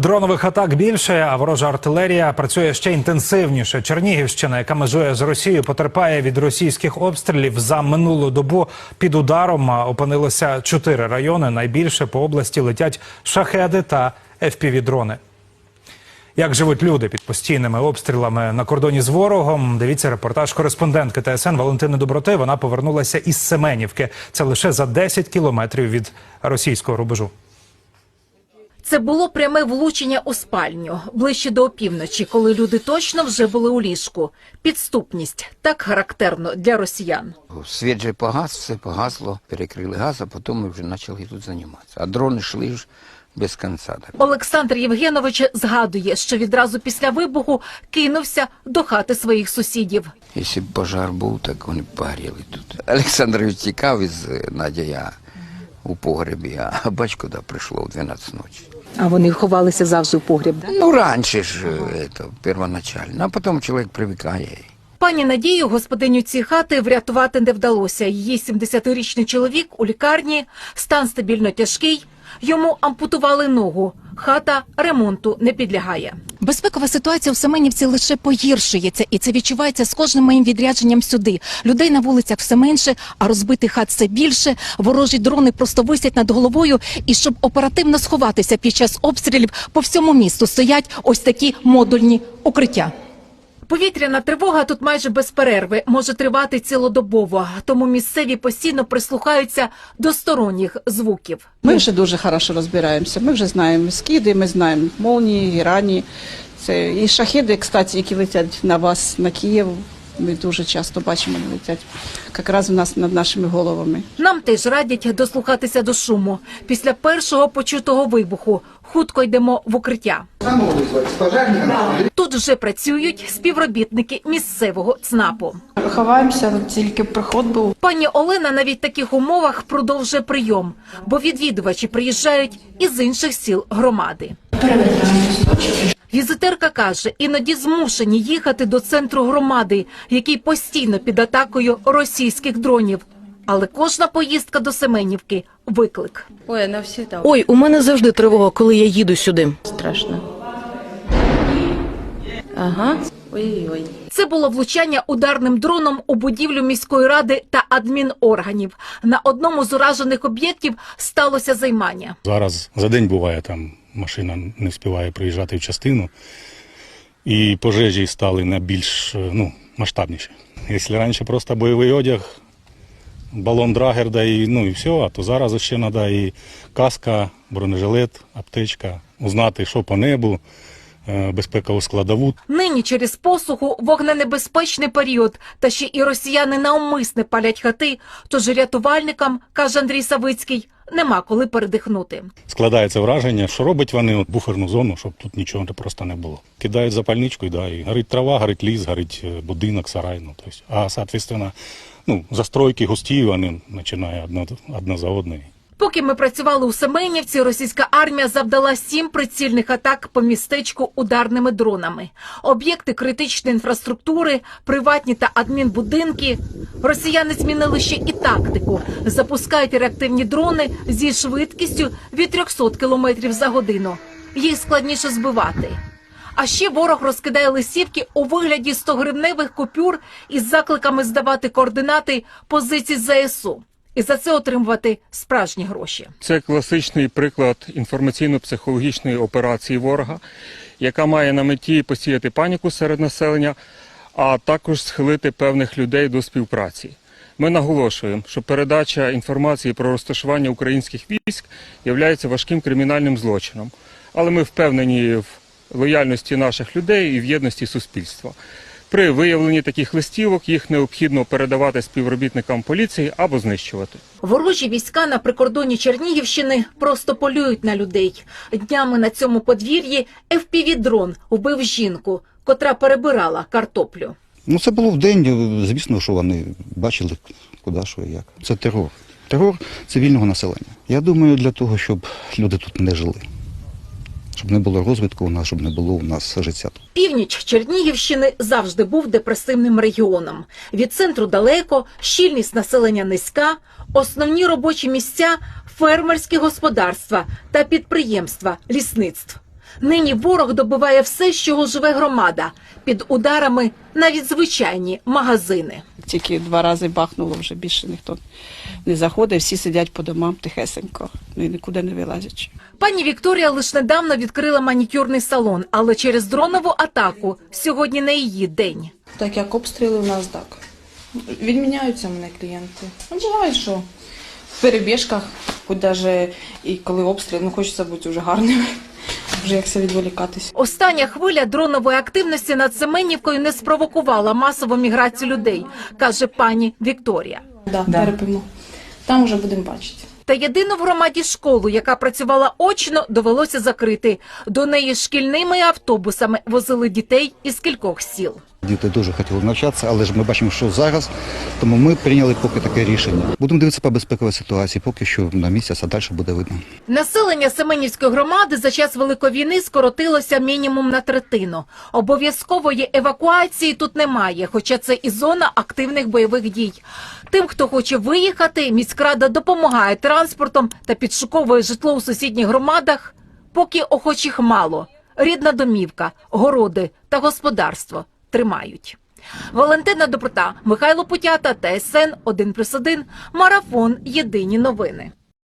Дронових атак більше, а ворожа артилерія працює ще інтенсивніше. Чернігівщина, яка межує з Росією, потерпає від російських обстрілів. За минулу добу під ударом опинилося чотири райони. Найбільше по області летять шахеди та FPV-дрони. Як живуть люди під постійними обстрілами на кордоні з ворогом? Дивіться репортаж кореспондентки ТСН Валентини Доброти. Вона повернулася із Семенівки. Це лише за 10 кілометрів від російського рубежу. Це було пряме влучення у спальню ближче до опівночі, коли люди точно вже були у ліжку. Підступність так характерно для росіян. Світ же погас, все погасло, перекрили газ, а потім ми вже почали тут займатися. А дрони йшли ж без кінця. Так. Олександр Євгенович згадує, що відразу після вибуху кинувся до хати своїх сусідів. Якщо б пожар був, так вони б погоріли тут. Олександр тікав із е, Надя, я у погребі, а батько да, прийшло в 12 ночі. А вони ховалися завжди в погріб, да? Ну, раніше ж, е, это, первоначально, а потім чоловік привикає. Пані Надію, господиню цієї хати, врятувати не вдалося. Її 70-річний чоловік у лікарні, стан стабільно тяжкий. Йому ампутували ногу. Хата ремонту не підлягає. Безпекова ситуація у Семенівці лише погіршується, і це відчувається з кожним моїм відрядженням сюди. Людей на вулицях все менше, а розбитих хат все більше. Ворожі дрони просто висять над головою. І щоб оперативно сховатися під час обстрілів, по всьому місту стоять ось такі модульні укриття. Повітряна тривога тут майже без перерви може тривати цілодобово, тому місцеві постійно прислухаються до сторонніх звуків. Ми вже дуже хорошо розбираємося. Ми вже знаємо скиди, ми знаємо молнії, гірані. Це і шахіди, кстати, які летять на вас, на Київ. Ми дуже часто бачимо, вони летять якраз у нас над нашими головами. Нам теж радять дослухатися до шуму. Після першого почутого вибуху хутко йдемо в укриття. Тут вже працюють співробітники місцевого ЦНАПу. Ховаємося, тільки приход був. Пані Олена навіть в таких умовах продовжує прийом, бо відвідувачі приїжджають із інших сіл громади. Візитерка каже, іноді змушені їхати до центру громади, який постійно під атакою російських дронів. Але кожна поїздка до Семенівки – виклик. Ой, на всі там Ой, у мене завжди тривога, коли я їду сюди. страшно. Ага. Ой-ой. Це було влучання ударним дроном у будівлю міської ради та адмінорганів. На одному з уражених об'єктів сталося займання. Зараз за день буває там машина не встигає приїжджати в частину, і пожежі стали на більш е, ну, масштабніші. Якщо раніше просто бойовий одяг, балон драгер, да і, ну і все, а то зараз ще треба і каска, бронежилет, аптечка, узнати, що по небу, е, безпекову складову. Нині через посуху вогненебезпечний період, та ще і росіяни навмисне палять хати, тож рятувальникам, каже Андрій Савицький, нема коли передихнути. Складається враження, що робить вони от, буферну зону, щоб тут нічого просто не було. Кидають запальничку да, і горить трава, горить ліс, горить е, будинок, сарай. Ну, тобто, а, соответственно, ну, застройки густі, вони починають одна, одна за одною. Поки ми працювали у Семенівці, російська армія завдала сім прицільних атак по містечку ударними дронами. Об'єкти критичної інфраструктури, приватні та адмінбудинки. Росіяни змінили ще і тактику. Запускають реактивні дрони зі швидкістю від 300 км за годину. Їх складніше збивати. А ще ворог розкидає лисівки у вигляді 100-гривневих купюр із закликами здавати координати позицій ЗСУ. І за це отримувати справжні гроші. Це класичний приклад інформаційно-психологічної операції ворога, яка має на меті посіяти паніку серед населення, а також схилити певних людей до співпраці. Ми наголошуємо, що передача інформації про розташування українських військ є важким кримінальним злочином, але ми впевнені в лояльності наших людей і в єдності суспільства. При виявленні таких листівок їх необхідно передавати співробітникам поліції або знищувати. Ворожі війська на прикордоні Чернігівщини просто полюють на людей. Днями на цьому подвір'ї FPV-дрон убив жінку, котра перебирала картоплю. Ну, це було в день, звісно, що вони бачили, куди, що і як. Це терор. Терор цивільного населення. Я думаю, для того, щоб люди тут не жили. Щоб не було розвитку у нас, щоб не було у нас життя. Північ Чернігівщини завжди був депресивним регіоном. Від центру далеко, щільність населення низька, основні робочі місця – фермерські господарства та підприємства лісництв. Нині ворог добиває все, з чого живе громада. Під ударами навіть звичайні магазини. Тільки два рази бахнуло, вже більше ніхто не заходить, всі сидять по домам тихесенько, ну і нікуди не вилазячи. Пані Вікторія лише недавно відкрила манікюрний салон, але через дронову атаку сьогодні не її день. Так як обстріли у нас так. Відміняються мене клієнти. Ну, буває, що в перебіжках, хоч навіть і коли обстріл, ну хочеться бути вже гарними, вже якся відволікатись. Остання хвиля дронової активності над Семенівкою не спровокувала масову міграцію людей, каже пані Вікторія. Да, терпимо. Там вже будемо бачити. Та єдину в громаді школу, яка працювала очно, довелося закрити. До неї шкільними автобусами возили дітей із кількох сіл. Діти дуже хотіли навчатися, але ж ми бачимо, що зараз, тому ми прийняли поки таке рішення. Будемо дивитися по безпековій ситуації, поки що на місяць, а далі буде видно. Населення Семенівської громади за час Великої війни скоротилося мінімум на третину. Обов'язкової евакуації тут немає, хоча це і зона активних бойових дій. Тим, хто хоче виїхати, міськрада допомагає транспортом та підшуковує житло у сусідніх громадах, поки охочих мало. Рідна домівка, городи та господарство тримають. Валентина Доброта, Михайло Путята, ТСН 1+,1, Марафон. Єдині новини.